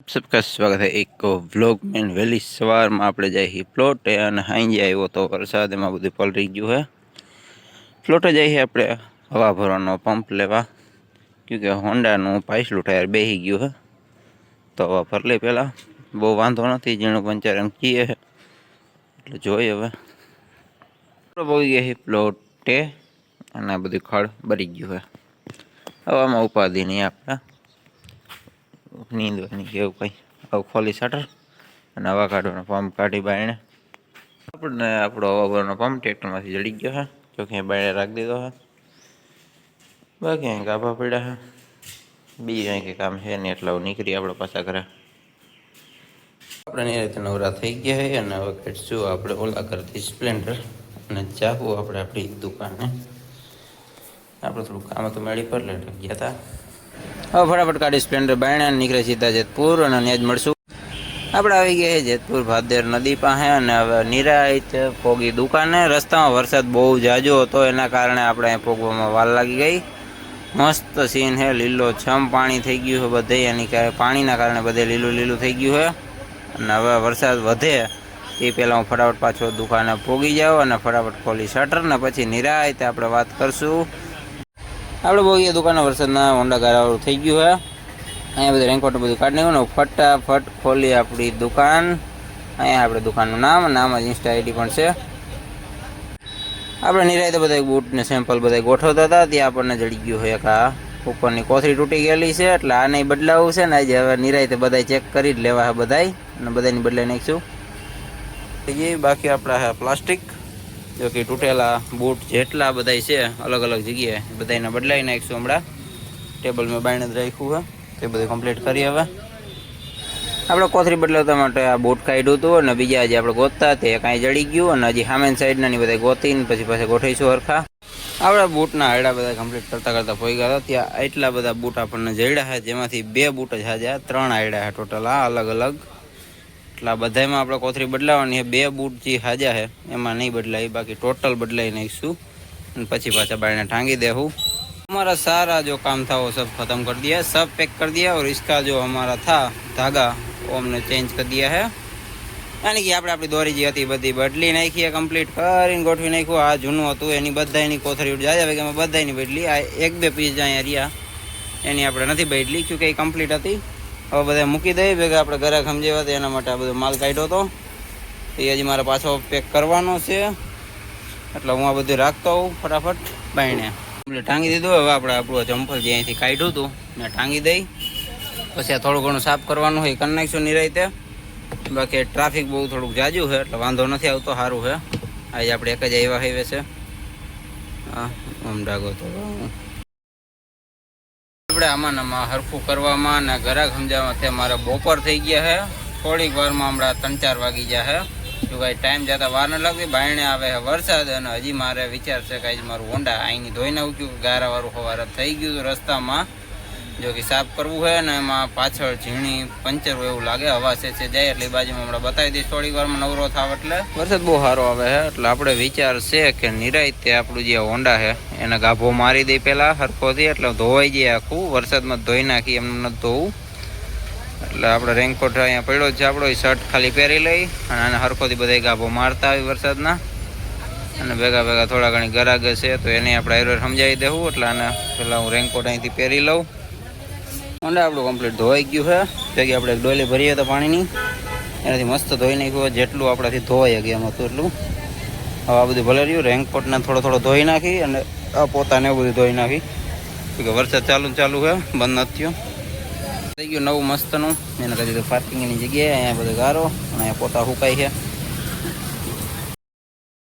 सबका સ્વાગત है એક વ્લોગ મેન વહેલી સવારમાં આપણે જાય છીએ પ્લોટે અને હાઈ આવ્યો તો વરસાદ એમાં બધું પલરી ગયું હે પ્લોટે જઈએ આપણે હવા ભરવાનો પંપ લેવા કે હોન્ડાનું પાછલું ટાયર બેસી ગયું હે તો હવા ભર લઈ પહેલાં બહુ વાંધો નથી ઝીણું પંચર એમ કીએ છે એટલે જોઈએ હવે આપણે પહોંચી ગયા છીએ પ્લોટે અને આ બધું ખડ બરી ગયું હે હવામાં ઉપાધિ નહીં આપણે નીંદવાની નહીં એવું કંઈ? આવું ખોલી શટર અને હવા કાઢવાનો પંપ કાઢી બાયણે. આપણને આપણો હવા ભરવાનો પંપ ટ્રેક્ટરમાંથી જડી ગયો હા જો કે બાયણે રાખી દીધો હા બાકી અહીં ગાભા પડ્યા હા બીજું અહીં કંઈ કામ છે નહીં, એટલે નીકળી આપણે પાછા ઘરે. આપણે રીતે નવરા થઈ ગયા છે અને હવે કાઢશું આપણે ઓલા કરતી સ્પ્લેન્ડર અને જાવું આપણે આપણી દુકાને. આપણે થોડું કામ હતું, મેળી પર લઈ ગયા હતા. હવે ફટાફટ કાઢી સ્પ્લેન્ડર બાયણા નીકળે સીધા જેતપુર અને ત્યાં જ મળશું. આપણે આવી ગયા છે જેતપુર ભાદર નદી પાસે અને હવે નિરાહિત પોગી દુકાને. રસ્તામાં વરસાદ બહુ જાજો હતો, એના કારણે આપણે અહીં પોગવામાં વાર લાગી ગઈ. મસ્ત સીન છે લીલો છમ પાણી થઈ ગયું છે બધે, એની પાણીના કારણે બધે લીલું લીલું થઈ ગયું છે. અને હવે વરસાદ વધે, એ પહેલાં હું ફટાફટ પાછો દુકાને પોગી જાઉં અને ફટાફટ ખોલી શટર ને પછી નિરાહિત આપણે વાત કરશું. આપણે બહુ એ દુકાને વરસાદના હોન્ડા ગારાવાળું થઈ ગયું છે અહીંયા બધું રેનકોટ બધું કાઢી નાખ્યું ને ફટાફટ ખોલી આપણી દુકાન. અહીંયા આપણે દુકાનનું નામ નામ જ ઇન્સ્ટા આઈડી પણ છે. આપણે નિરાયતે બધા બૂટને સેમ્પલ બધા ગોઠવતા હતા, ત્યાં આપણને જડી ગયું હોય એક આ. ઉપરની કોથળી તૂટી ગયેલી છે, એટલે આને નહીં બદલાવવું છે ને આજે હવે નિરાયતે બધા ચેક કરી જ લેવા છે બધાય. અને બધાની બદલાઈ નાખીશું. બાકી આપણા પ્લાસ્ટિક. જો કે તૂટેલા બૂટ જેટલા બધાય છે, અલગ અલગ જગ્યાએ બધાને બદલાઈ નાખીશું હમણાં. ટેબલ મેં બાઈને જ રાખ્યું છે તે બધું કમ્પ્લીટ કરી હવે. આપણે કોથરી બદલાવતા માટે આ બૂટ કાઢ્યું હતું અને બીજા જે આપણે ગોતતા તે કાંઈ જડી ગયું અને હજી સામેન સાઈડના ની બધા ગોતીને પછી પાછા ગોઠવીશું હરખા. આપણા બૂટના હાડા બધા કમ્પ્લીટ કરતા કરતા પોઈ ગયા હતા. ત્યાં એટલા બધા બૂટ આપણને જડ્યા છે જેમાંથી બે બૂટ જ હાજ્યા, ત્રણ આયડા છે ટોટલ આ અલગ અલગ. એટલે આ બધામાં આપણે કોથળી બદલાવાની છે બે બૂટ જે હાજા છે એમાં નહીં બદલાય બાકી ટોટલ બદલાઈ નાખીશું અને પછી પાછા બાયણે ટાંગી દેવું हमारा सारा जो काम था वो सब खत्म कर दिया सब पैक कर दिया और इसका जो हमारा था धागा वो हमने चेंज कर दिया है યાની કે આપણે આપણી દોરી જે હતી એ બધી બદલી નાખી કમ્પ્લીટ કરીને ગોઠવી નાખ્યું આ જૂનું હતું એની બધાની કોથળી જાય હવે કે અમે બધાની બદલી આ એક બે પીસ અહીંયા રહ્યા એની આપણે નથી બદલી કે એ કમ્પ્લીટ હતી હવે બધા મૂકી દઈએ, ભેગા આપણે ઘરે સમજાવ્યા હતા, એના માટે આ બધો માલ કાઢ્યો હતો. એ હજી મારે પાછો પેક કરવાનો છે. એટલે હું આ બધું રાખતો હોઉં ફટાફટ બાયણે. એટલે ટાંગી દીધું, હવે આપણે આપણું ચંપલ જે અહીંથી કાઢ્યું હતું ને ટાંગી દઈ. પછી આ થોડું ઘણું સાફ કરવાનું હોય કરી નાખીશું નિરાયતે. બાકી ટ્રાફિક બહુ થોડુંક જાજુ છે, એટલે વાંધો નથી આવતો, સારું છે. આજે આપણે એક જ આવ્યા હાઈવે છે. હા ઓમ ડાગો તો આપણે આમાં હરખું કરવામાં અને ઘરાક સમજાવવામાં તે મારે બપોર થઈ ગયા છે. થોડીક વારમાં હમણાં ત્રણ ચાર વાગી ગયા છે. જો કાંઈ ટાઈમ જતા વાર ન લાગતી, બાયણે આવે છે વરસાદ અને હજી મારે વિચાર છે કે મારું હોન્ડા અહીંની ધોઈને ઉગ્યું, ગારાવાળું સવારે થઈ ગયું રસ્તામાં. જો કે સાફ કરવું છે ને એમાં પાછળ ઝીણી પંચર હોય એવું લાગે, હવા છે છે, જાય એટલે બાજુમાં હમણાં બતાવી દઈશ. થોડીક વારમાં નવરો થાવ એટલે. વરસાદ બહુ સારો આવે છે, એટલે આપણે વિચાર છે કે નિરાયતે આપણું જે હોન્ડા છે, એને ગાભો મારી દઈ પહેલાં હરખોથી, એટલે ધોવાઈ જાય આખું. વરસાદમાં ધોઈ નાખી, એમ નથી ધોવું. એટલે આપણે રેનકોટ અહીંયા પડ્યો છે આપણો શર્ટ ખાલી પહેરી લઈ અને આને હરખોથી બધા ગાભો મારતા આવી વરસાદના. અને ભેગા ભેગા થોડા ઘણી ગરાગ છે, તો એને આપણે એરર સમજાવી દેવું, એટલે આને પહેલાં હું રેનકોટ અહીંથી પહેરી લઉં. અને આપણું કમ્પ્લીટ ધોવાઈ ગયું છે. ભેગી આપણે એક ડોલી ભરીએ તો પાણીની. એનાથી મસ્ત ધોઈ નાખ્યું જેટલું આપણાથી ધોવાઈ ગયા હતું એટલું. હવે આ બધું ભલે રહ્યું રેન્કકોટને થોડો થોડો ધોઈ નાખી અને આ પોતાને બધું ધોઈ નાખી. કે વરસાદ ચાલુ ચાલુ છે, બંધ નથી થયો. થઈ ગયું નવું મસ્તનું. એને કહી દીધું પાર્કિંગની જગ્યાએ અહીંયા બધું ગારો અને અહીંયા પોતા હુકાય છે.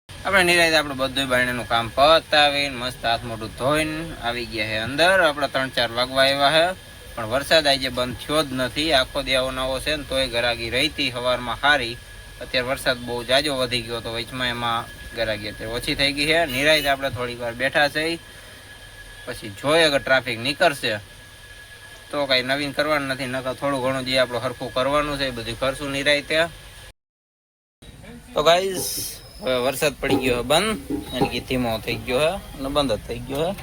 આપણે નિરાય આપણે બધું બાયણાનું કામ પતાવીને મસ્ત હાથ મોઢું ધોઈને આવી ગયા છે અંદર. આપણે ત્રણ ચાર વાગવા આવ્યા છે. પણ વરસાદ આજે બંધ થયો જ નથી. આખો દેવો નવો છે ને તોય ગરાગી રહીતી સવારમાં સારી અત્યારે વરસાદ બહુ જાજો વધી ગયો તો વચમાં એમાં ગરાગી અત્યારે ઓછી થઈ ગઈ છે. નિરાયત આપણે થોડીક વાર બેઠા છે. પછી જોઈએ અગર ટ્રાફિક નીકળશે તો કાંઈ નવીન કરવાનું નથી, નકર થોડું ઘણું જે આપણું હરખું કરવાનું છે એ બધું કરશું નિરાયતે. તો ગાઈઝ હવે વરસાદ પડી ગયો બંધ. એટલે કે ધીમો થઈ ગયો હે અને બંધ જ થઈ ગયો હે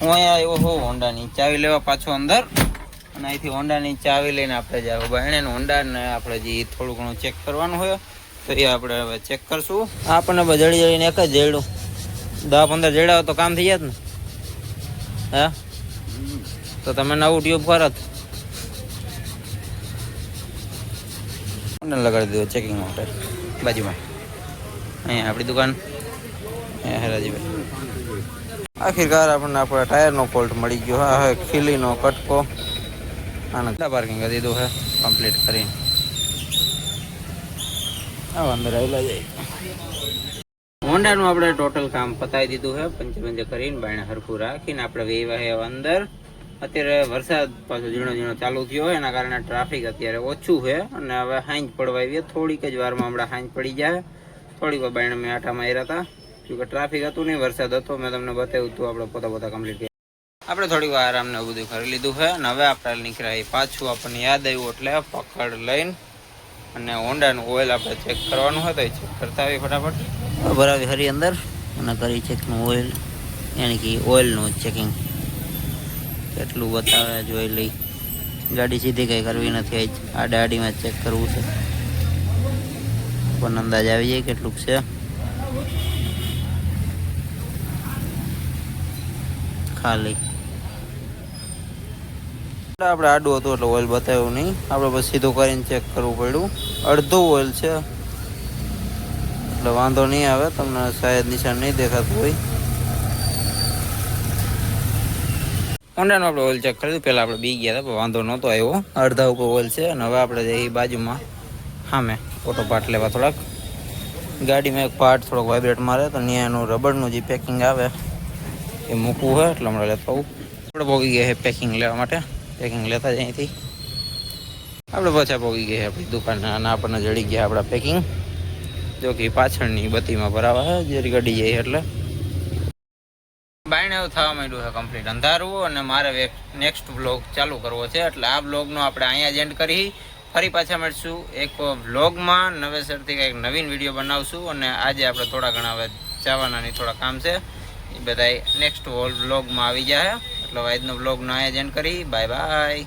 હું અહીંયા આવ્યો હોઉં હોન્ડાની. ચાવી લેવા પાછો અંદર. અને અહીંથી હોન્ડાની ચાવી લઈને આપણે જાવ બાયણે ને હોન્ડા ને આપણે જે થોડું ઘણું ચેક કરવાનું હોય, તો એ આપણે હવે ચેક કરશું. આપણને જડી જડીને એક જ જેડું દસ પંદર જડ્યા તો કામ થઈ જાત ને. હા? તો તમે નવું ટ્યુબ કરત હોન્ડા લગાડી દીધું ચેકિંગ માટે. બાજુમાં. અહીંયા આપણી દુકાન. રાજીભાઈ આખિરકાર આપણને આપણા ટાયરનો ફોલ્ટ મળી ગયો. હા ખીલીનો કટકો. અને પાર્કિંગ કરી દીધું છે કમ્પ્લીટ કરીને. આવો, અંદર જાય હોન્ડાનું આપણે ટોટલ કામ પતાવી દીધું છે પંચે પંચે કરીને બાયણે હરખું રાખીને આપણે વેવા છે અંદર. અત્યારે વરસાદ પાછો ઝીણો ઝીણો ચાલુ થયો એના કારણે ટ્રાફિક અત્યારે ઓછું છે અને હવે હાંજ પડવા આવીએ થોડીક જ વારમાં હમણાં હાંજ પડી જાય. થોડીક બાયણે મેં આટા માર્યા હતા. કે ટ્રાફિક હતું નહીં, વરસાદ હતો, મેં તમને બતાવ્યું હતું આપણે પોતા પોતા કમ્પ્લીટ આપણે થોડી વાર આરામ ને એવું બધું કરી લીધું છે અને હવે આપણે નીકળ્યા પાછું. આપણને યાદ આવ્યું એટલે પકડ લઈને અને હોન્ડાનું ઓઇલ આપણે ચેક કરવાનું હોય તો ચેક કરતા આવી ફટાફટ. ભરાવી હરી અંદર? અને કરી ચેકનું ઓઇલ. યાની કે ઓઇલનું ચેકિંગ કેટલું બતાવે જોઈ લઈ. ગાડી સીધી કંઈ કરવી નથી આડા આડીમાં ચેક કરવું છે. પણ અંદાજ આવી જાય કેટલુંક છે. ખાલી. આપણે આડું હતું એટલે ઓઇલ બતાવ્યું નહીં. આપણે પછી સીધું કરીને ચેક કરવું પડ્યું. અડધું ઓઇલ છે. એટલે વાંધો નહીં આવે, તમને શાયદ નિશાન નહીં દેખાતું હોય. હોન્ડાનું આપણે ઓઇલ ચેક કર્યું પહેલાં આપણે બી ગયા હતા વાંધો નહોતો આવ્યો. અડધા ઉપર ઓઇલ છે અને હવે આપણે એ બાજુમાં. સામે ઓટો પાર્ટ લેવા થોડાક. ગાડીમાં એક પાર્ટ થોડોક વાઇબ્રેટ મારે, તો ત્યાં એનું રબરનું જે પેકિંગ આવે, એ મૂકવું હોય એટલે હમણાં લેતા આવું. આપણે ભોગી ગયા છે પેકિંગ લેવા માટે. પેકિંગ લેતા જ અહીંથી. આપણે પાછા પહોંચી ગયા આપણી દુકાન, અને આપણને જડી ગયા આપણા પેકિંગ જો કે પાછળની બત્તીમાં ભરાવા જરી ગડી જાય એટલે. બાયણે એવું થવા માંડ્યું છે કમ્પ્લીટ અંધારું અને મારે નેક્સ્ટ વ્લોગ ચાલુ કરવો છે. એટલે આ વ્લોગનો આપણે અહીંયા જ એન્ડ કરી. ફરી પાછા મળશું એક વ્લોગમાં નવેસરથી કંઈક નવીન વીડિયો બનાવશું. અને આજે આપણે થોડા ઘણા જવાનાની જવાના થોડા કામ છે. એ બધા નેક્સ્ટ વ્લોગમાં આવી જાય એટલે આજનો વ્લોગનો અહીંયા જ કરી. Bye bye